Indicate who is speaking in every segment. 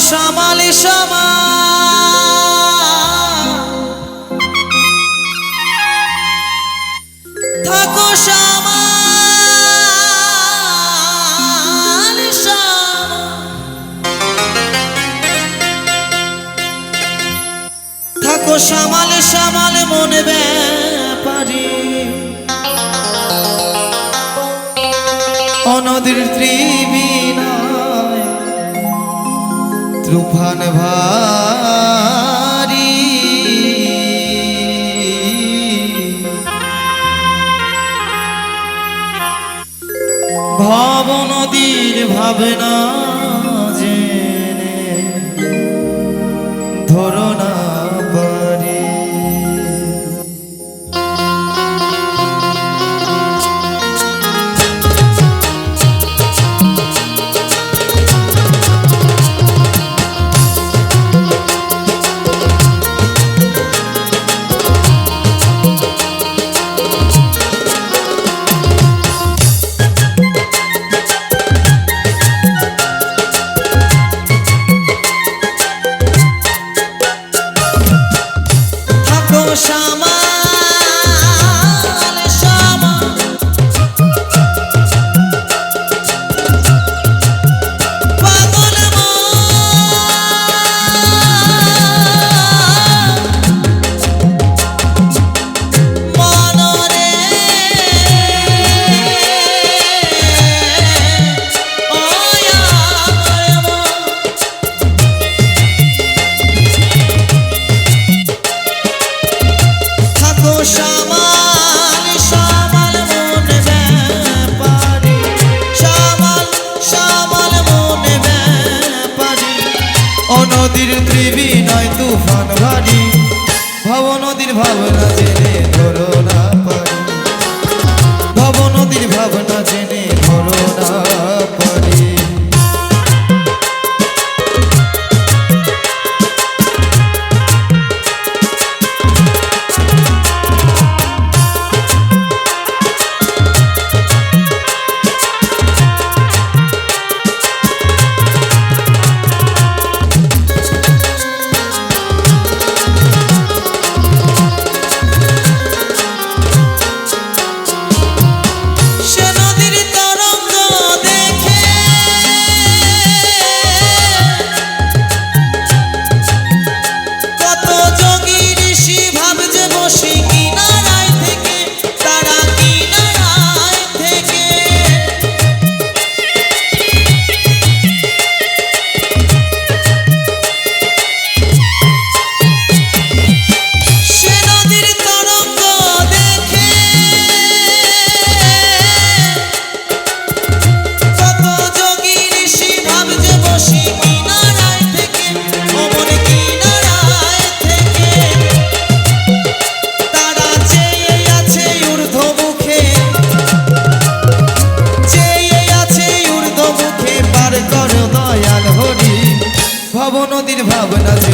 Speaker 1: সামাল সমা থাকো সামাল থাকো সামাল সামাল মনে ব্যাপারি। অনদীর ত্রিবী তুফান ভারি। ভব নদীর ভাবনা জেনে ধরনা পৃথিবী নয় তুফান ভারী ভব নদীর ভাবনা জেনে ধরো না পারি। ভব নদীর ভাবনা জেনে ধরো না ভাবনা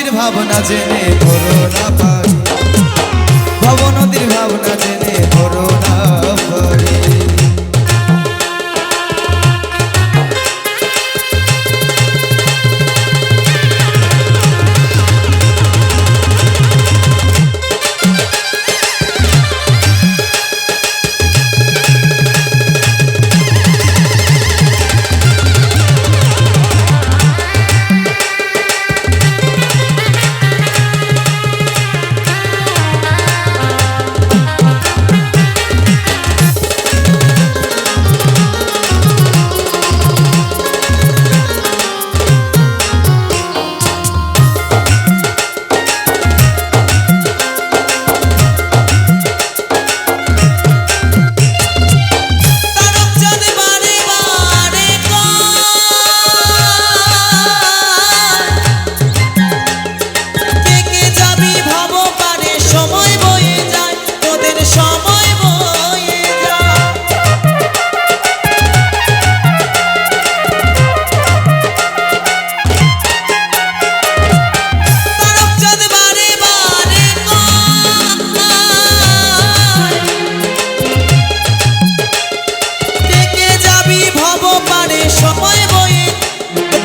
Speaker 1: মুক্তির ভাবনা জেনে করো না পা।